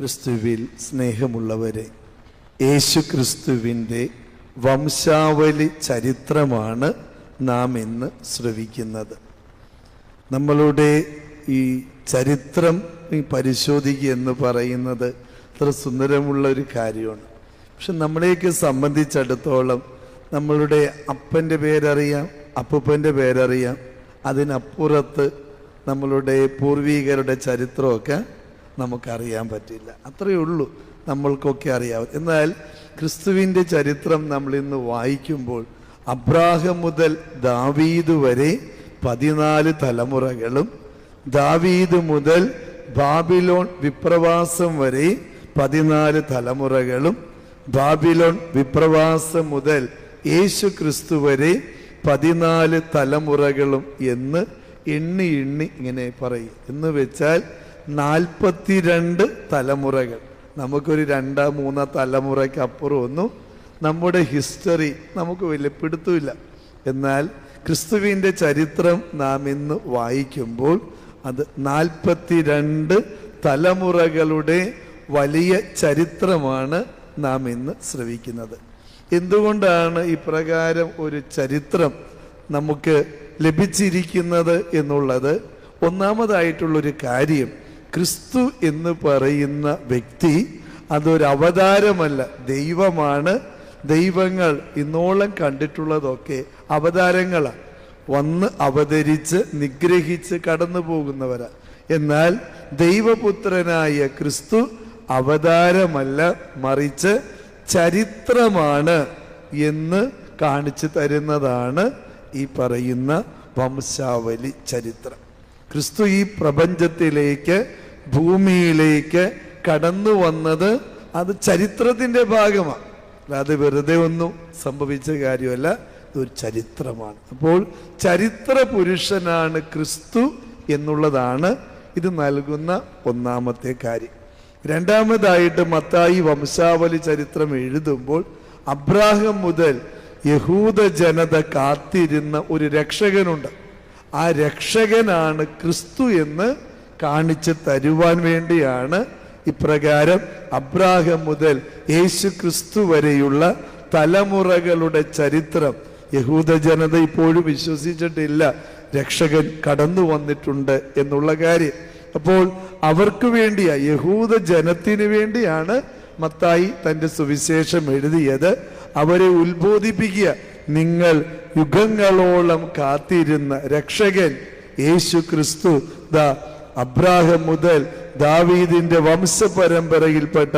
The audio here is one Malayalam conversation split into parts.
ക്രിസ്തുവിൽ സ്നേഹമുള്ളവരെ യേശു ക്രിസ്തുവിന്റെ വംശാവലി ചരിത്രമാണ് നാം ഇന്ന് ശ്രവിക്കുന്നത്. നമ്മളുടെ ഈ ചരിത്രം പരിശോധിക്കുക എന്ന് പറയുന്നത് അത്ര സുന്ദരമുള്ള ഒരു കാര്യമാണ്. പക്ഷെ നമ്മളെയൊക്കെ സംബന്ധിച്ചിടത്തോളം നമ്മളുടെ അപ്പന്റെ പേരറിയാം അപ്പൂപ്പന്റെ പേരറിയാം. അതിനപ്പുറത്ത് നമ്മളുടെ പൂർവീകരുടെ ചരിത്രമൊക്കെ നമുക്കറിയാൻ പറ്റില്ല. അത്രയേ ഉള്ളൂ നമ്മൾക്കൊക്കെ അറിയാവും. എന്നാൽ ക്രിസ്തുവിന്റെ ചരിത്രം നമ്മൾ ഇന്ന് വായിക്കുമ്പോൾ അബ്രാഹം മുതൽ ദാവീദ് വരെ പതിനാല് തലമുറകളും ദാവീദ് മുതൽ ബാബിലോൺ വിപ്രവാസം വരെ പതിനാല് തലമുറകളും ബാബിലോൺ വിപ്രവാസം മുതൽ യേശു ക്രിസ്തു വരെ പതിനാല് തലമുറകളും എന്ന് എണ്ണി എണ്ണി ഇങ്ങനെ പറയും. എന്ന് വെച്ചാൽ നാൽപ്പത്തിരണ്ട് തലമുറകൾ. നമുക്കൊരു രണ്ടോ മൂന്നോ തലമുറയ്ക്ക് അപ്പുറം ഒന്നും നമ്മുടെ ഹിസ്റ്ററി നമുക്ക് വലിയ എന്നാൽ ക്രിസ്തുവിന്റെ ചരിത്രം നാം ഇന്ന് വായിക്കുമ്പോൾ അത് നാൽപ്പത്തിരണ്ട് തലമുറകളുടെ വലിയ ചരിത്രമാണ് നാം ഇന്ന് ശ്രവിക്കുന്നത്. എന്തുകൊണ്ടാണ് ഇപ്രകാരം ഒരു ചരിത്രം നമുക്ക് ലഭിച്ചിരിക്കുന്നത് എന്നുള്ളത്? ഒന്നാമതായിട്ടുള്ളൊരു കാര്യം ക്രിസ്തു എന്ന് പറയുന്ന വ്യക്തി അതൊരു അവതാരമല്ല. ദൈവമാണ് ദൈവങ്ങൾ. ഇന്നോളം കണ്ടിട്ടുള്ളതൊക്കെ അവതാരങ്ങളാണ് വന്ന് അവതരിച്ച് നിഗ്രഹിച്ച് കടന്നു പോകുന്നവരാ. എന്നാൽ ദൈവപുത്രനായ ക്രിസ്തു അവതാരമല്ല മറിച്ച് ചരിത്രമാണ് എന്ന് കാണിച്ചു തരുന്നതാണ് ഈ പറയുന്ന വംശാവലി ചരിത്രം. ക്രിസ്തു ഈ പ്രപഞ്ചത്തിലേക്ക് ഭൂമിയിലേക്ക് കടന്നു വന്നത് അത് ചരിത്രത്തിന്റെ ഭാഗമാണ് അല്ലാതെ വെറുതെ ഒന്നും സംഭവിച്ച കാര്യമല്ല ഇതൊരു ചരിത്രമാണ്. അപ്പോൾ ചരിത്ര പുരുഷനാണ് ക്രിസ്തു എന്നുള്ളതാണ് ഇത് നൽകുന്ന ഒന്നാമത്തെ കാര്യം. രണ്ടാമതായിട്ട് മത്തായി വംശാവലി ചരിത്രം എഴുതുമ്പോൾ അബ്രാഹം മുതൽ യഹൂദ ജനത കാത്തിരുന്ന ഒരു രക്ഷകനുണ്ട്. ആ രക്ഷകനാണ് ക്രിസ്തു എന്ന് കാണിച്ചു തരുവാൻ വേണ്ടിയാണ് ഇപ്രകാരം അബ്രാഹം മുതൽ യേശു ക്രിസ്തു വരെയുള്ള തലമുറകളുടെ ചരിത്രം. യഹൂദ ജനത ഇപ്പോഴും വിശ്വസിച്ചിട്ടില്ല രക്ഷകൻ കടന്നു വന്നിട്ടുണ്ട് എന്നുള്ള കാര്യം. അപ്പോൾ അവർക്ക് വേണ്ടിയാ യഹൂദ ജനത്തിന് വേണ്ടിയാണ് മത്തായി തന്റെ സുവിശേഷം എഴുതിയത്. അവരെ ഉത്ബോധിപ്പിക്കുക നിങ്ങൾ യുഗങ്ങളോളം കാത്തിരുന്ന രക്ഷകൻ യേശു ക്രിസ്തു ദാ അബ്രാഹം മുതൽ ദാവീദിന്റെ വംശപരമ്പരയിൽപ്പെട്ട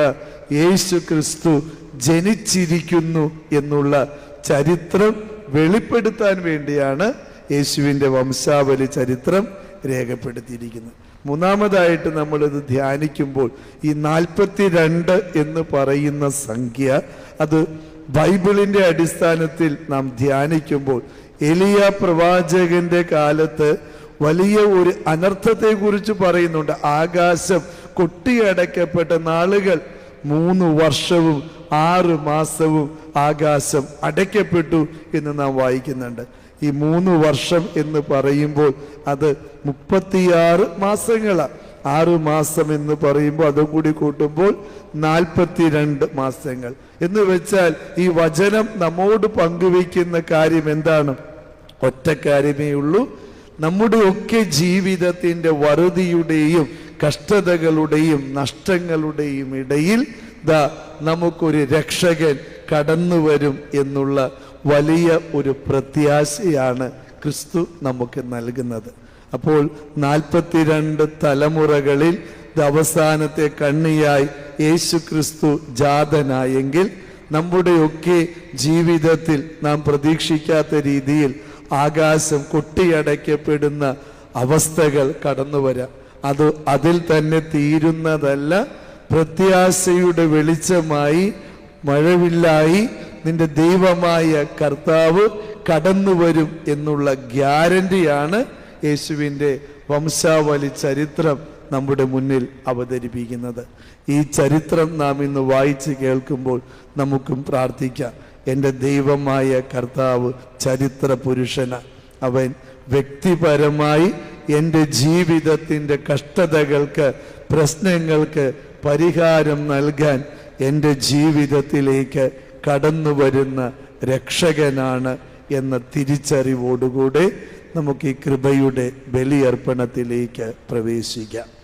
യേശു ക്രിസ്തു ജനിച്ചിരിക്കുന്നു എന്നുള്ള ചരിത്രം വെളിപ്പെടുത്താൻ വേണ്ടിയാണ് യേശുവിന്റെ വംശാവലി ചരിത്രം രേഖപ്പെടുത്തിയിരിക്കുന്നത്. മൂന്നാമതായിട്ട് നമ്മളിത് ധ്യാനിക്കുമ്പോൾ ഈ നാൽപ്പത്തി രണ്ട് എന്ന് പറയുന്ന സംഖ്യ അത് ബൈബിളിന്റെ അടിസ്ഥാനത്തിൽ നാം ധ്യാനിക്കുമ്പോൾ എലിയ പ്രവാചകന്റെ കാലത്ത് വലിയ ഒരു അനർത്ഥത്തെ കുറിച്ച് പറയുന്നുണ്ട്. ആകാശം കൊട്ടിയടക്കപ്പെട്ട നാളുകൾ മൂന്ന് വർഷവും ആറ് മാസവും ആകാശം അടയ്ക്കപ്പെട്ടു എന്ന് നാം വായിക്കുന്നുണ്ട്. ഈ മൂന്ന് വർഷം എന്ന് പറയുമ്പോൾ അത് മുപ്പത്തിയാറ് മാസങ്ങളാണ്. ആറ് മാസം എന്ന് പറയുമ്പോൾ അതും കൂടി കൂട്ടുമ്പോൾ നാൽപ്പത്തിരണ്ട് മാസങ്ങൾ. എന്ന് വെച്ചാൽ ഈ വചനം നമ്മോട് പങ്കുവയ്ക്കുന്ന കാര്യം എന്താണ്? ഒറ്റ ഉള്ളൂ. നമ്മുടെ ഒക്കെ ജീവിതത്തിന്റെ വറുതിയുടെയും കഷ്ടതകളുടെയും നഷ്ടങ്ങളുടെയും ഇടയിൽ ദാ നമുക്കൊരു രക്ഷകൻ കടന്നു വരും എന്നുള്ള വലിയ ഒരു പ്രത്യാശയാണ് ക്രിസ്തു നമുക്ക് നൽകുന്നത്. അപ്പോൾ നാൽപ്പത്തിരണ്ട് തലമുറകളിൽ അവസാനത്തെ കണ്ണിയായി യേശു ക്രിസ്തു ജാതനായെങ്കിൽ നമ്മുടെയൊക്കെ ജീവിതത്തിൽ നാം പ്രതീക്ഷിക്കാത്ത രീതിയിൽ ആകാശം കൊട്ടിയടയ്ക്കപ്പെടുന്ന അവസ്ഥകൾ കടന്നു വരാം. അത് അതിൽ തന്നെ തീരുന്നതല്ല പ്രത്യാശയുടെ വെളിച്ചമായി മഴവില്ലായി നിന്റെ ദൈവമായ കർത്താവ് കടന്നു വരും എന്നുള്ള ഗ്യാരണ്ടിയാണ് യേശുവിന്റെ വംശാവലി ചരിത്രം നമ്മുടെ മുന്നിൽ അവതരിപ്പിക്കുന്നത്. ഈ ചരിത്രം നാം ഇന്ന് വായിച്ച് കേൾക്കുമ്പോൾ നമുക്കും പ്രാർത്ഥിക്കാം. എന്റെ ദൈവമായ കർത്താവ് ചരിത്ര പുരുഷന. അവൻ വ്യക്തിപരമായി എന്റെ ജീവിതത്തിന്റെ കഷ്ടതകൾക്ക് പ്രശ്നങ്ങൾക്ക് പരിഹാരം നൽകാൻ എന്റെ ജീവിതത്തിലേക്ക് കടന്നു വരുന്ന രക്ഷകനാണ് എന്ന തിരിച്ചറിവോടുകൂടെ നമുക്ക് ഈ കൃപയുടെ ബലിയർപ്പണത്തിലേക്ക് പ്രവേശിക്കാം.